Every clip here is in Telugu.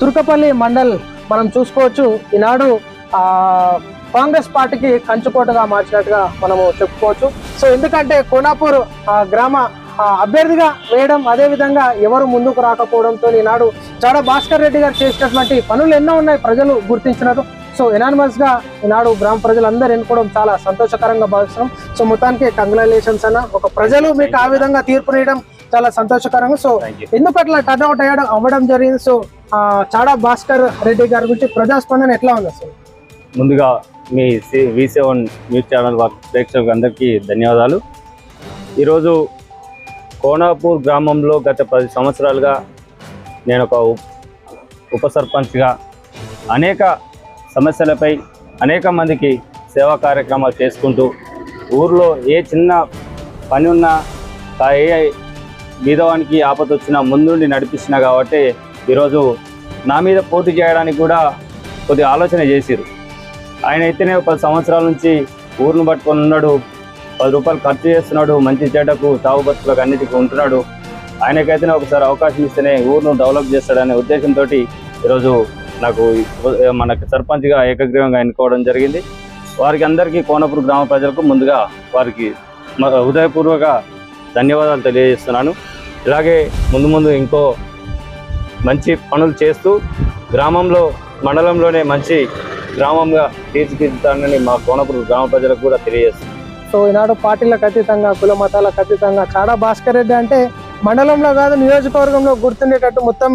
తుర్కపల్లి మండల్ మనం చూసుకోవచ్చు. ఈనాడు కాంగ్రెస్ పార్టీకి కంచుకోటగా మార్చినట్టుగా మనము చెప్పుకోవచ్చు. సో ఎందుకంటే కోనాపూర్ ఆ, గ్రామ ఆ, అభ్యర్థిగా వేయడం అదే విధంగా ఎవరు ముందుకు రాకపోవడంతో ఈనాడు చాడ భాస్కర్ రెడ్డి గారు చేసినటువంటి పనులు ఎన్నో ఉన్నాయి ప్రజలు గుర్తించినారు సో ఎనానిమస్గా ఈనాడు గ్రామ ప్రజలందరూ ఎన్నుకోవడం చాలా సంతోషకరంగా భావిస్తున్నాం. సో మొత్తానికి కంగ్రాచులేషన్స్ అన్న ఒక ప్రజలు మీకు ఆ విధంగా తీర్పు తీర్పునేయడం చాలా సంతోషకరంగా. సో ఎందుకు అట్లా టర్న్అవుట్ అయ్యడం అవ్వడం జరిగింది. సో ఆ, చాడా భాస్కర్ రెడ్డి గారి గురించి ప్రజాస్పందన ఎట్లా ఉంది అసలు? ముందుగా మీ వి సెవెన్ న్యూస్ ఛానల్ ప్రేక్షకులకు అందరికీ ధన్యవాదాలు. ఈరోజు కోనాపూర్ గ్రామంలో గత పది సంవత్సరాలుగా నేను ఒక ఉప్- సర్పంచ్గా అనేక సమస్యలపై అనేక మందికి సేవా కార్యక్రమాలు చేసుకుంటూ ఊర్లో ఏ చిన్న పని ఉన్నా ఏ బీదవానికి ఆపద వచ్చినా ముందుండి నడిపిస్తున్నా కాబట్టి ఈరోజు నా మీద పోటీ చేయడానికి కూడా కొద్ది ఆలోచన చేసిరు ఆయన అయితేనే ఒక పది సంవత్సరాల నుంచి ఊరిని పట్టుకొని ఉన్నాడు. పది రూపాయలు ఖర్చు చేస్తున్నాడు. మంచి చెడ్డకు తావు బతుకులకు అన్నిటికీ ఉంటున్నాడు. ఆయనకైతేనే ఒకసారి అవకాశం ఇస్తేనే ఊరును డెవలప్ చేస్తాడనే ఉద్దేశంతో ఈరోజు నాకు మనకు సర్పంచ్గా ఏకగ్రీవంగా ఎన్నుకోవడం జరిగింది. వారికి అందరికీ కోనపూర్ గ్రామ ప్రజలకు ముందుగా వారికి మ- హృదయపూర్వక ధన్యవాదాలు తెలియజేస్తున్నాను. ఇలాగే ముందు ముందు ఇంకో మంచి పనులు చేస్తూ గ్రామంలో మండలంలోనే మంచి గ్రామంగా తీర్చిదిద్దుతానని మా కోనపూర్ గ్రామ ప్రజలకు కూడా తెలియజేస్తున్నాను సో ఈనాడు పార్టీలకు అతీతంగా కుల మతాలకు అతీతంగా చాడా భాస్కర్ రెడ్డి అంటే మండలంలో కాదు నియోజకవర్గంలో గుర్తుండేటట్టు మొత్తం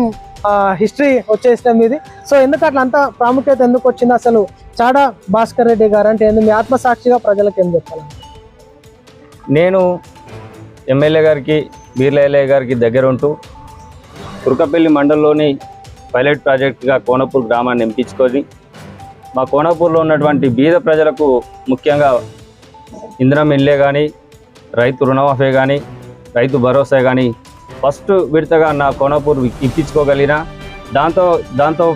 హిస్టరీ వచ్చేసిన ఇది సో ఎందుకు అట్లా అంత ప్రాముఖ్యత ఎందుకు వచ్చింది అసలు చాడా భాస్కర్ రెడ్డి గారు అంటే ఏంది? మీ ఆత్మసాక్షిగా ప్రజలకు ఏం చెప్పాలి? నేను ఎమ్మెల్యే గారికి బీర్లయ్య గారికి దగ్గర ఉంటూ కురకపల్లి మండలంలోని పైలట్ ప్రాజెక్టుగా కోనపూర్ గ్రామాన్ని ఎంపించుకొని మా కోనపూర్లో ఉన్నటువంటి బీద ప్రజలకు ముఖ్యంగా ఇంధనం ఇల్లే కానీ రైతు రుణమాఫీ కానీ రైతు భరోసా కానీ ఫస్ట్ విడతగా నా కోనపూర్ ఇప్పించుకోగలిగిన దాంతో దాంతో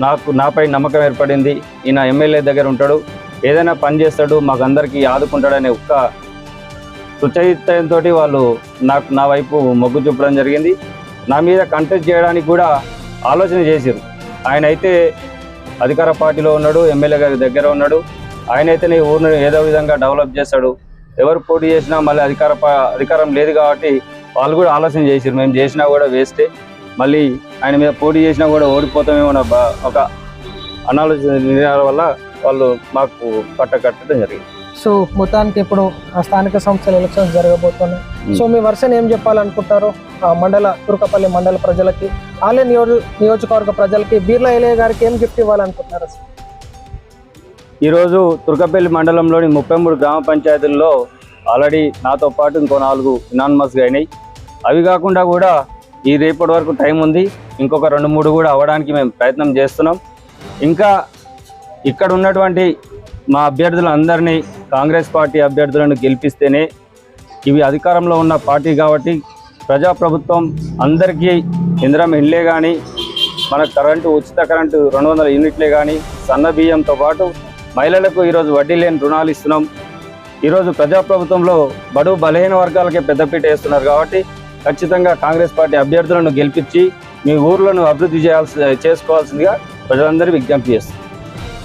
నాకు నాపై నమ్మకం ఏర్పడింది. ఈయన ఎమ్మెల్యే దగ్గర ఉంటాడు. ఏదైనా పని చేస్తాడు మాకందరికీ ఆదుకుంటాడనే ఒక్క సుచయితంతో వాళ్ళు నాకు నా వైపు మొగ్గు చూపడం జరిగింది. నా మీద కంటెస్ట్ చేయడానికి కూడా ఆలోచన చేశారు ఆయన అయితే అధికార పార్టీలో ఉన్నాడు ఎమ్మెల్యే గారి దగ్గర ఉన్నాడు. ఆయన అయితే నీ ఊరిని ఏదో విధంగా డెవలప్ చేస్తాడు. ఎవరు పోటీ చేసినా మళ్ళీ అధికార అధికారం లేదు కాబట్టి వాళ్ళు కూడా ఆలోచన చేశారు మేము చేసినా కూడా వేస్టే. మళ్ళీ ఆయన మీద పోటీ చేసినా కూడా ఓడిపోతామేమో ఒక అనాలోచన నిర్ణయాల వల్ల వాళ్ళు మాకు పట్టకట్టడం జరిగింది. సో మొత్తానికి ఇప్పుడు ఆ స్థానిక సంస్థల ఎలక్షన్స్ జరగబోతున్నాయి. సో మీ వర్షన్ ఏం చెప్పాలనుకుంటారు? ఆ మండల తుర్కపల్లి మండల ప్రజలకి ఆలయ నియోజ నియోజకవర్గ ప్రజలకి బీర్లా ఎలయ్య గారికి ఏం గిఫ్ట్ ఇవ్వాలనుకుంటున్నారు? ఈరోజు తుర్కపల్లి మండలంలోని ముప్పై మూడు గ్రామ పంచాయతీల్లో ఆల్రెడీ నాతో పాటు ఇంకో నాలుగు ఇనాన్మస్గా అయినాయి. అవి కాకుండా కూడా ఈ రేపటి వరకు టైం ఉంది. ఇంకొక రెండు మూడు కూడా అవ్వడానికి మేము ప్రయత్నం చేస్తున్నాం. ఇంకా ఇక్కడ ఉన్నటువంటి మా అభ్యర్థులందరినీ కాంగ్రెస్ పార్టీ అభ్యర్థులను గెలిపిస్తేనే ఇవి అధికారంలో ఉన్న పార్టీ కాబట్టి ప్రజాప్రభుత్వం అందరికీ ఇంద్రం ఇండ్లే కానీ మన కరెంటు ఉచిత కరెంటు రెండు వందల యూనిట్లే కానీ సన్న బియ్యంతో పాటు మహిళలకు ఈరోజు వడ్డీ లేని రుణాలు ఇస్తున్నాం. ఈరోజు ప్రజాప్రభుత్వంలో బడు బలహీన వర్గాలకే పెద్దపీట వేస్తున్నారు కాబట్టి ఖచ్చితంగా కాంగ్రెస్ పార్టీ అభ్యర్థులను గెలిపించి మీ ఊర్లను అభివృద్ధి చేయాల్సి చేసుకోవాల్సిందిగా ప్రజలందరూ విజ్ఞప్తి చేస్తున్నారు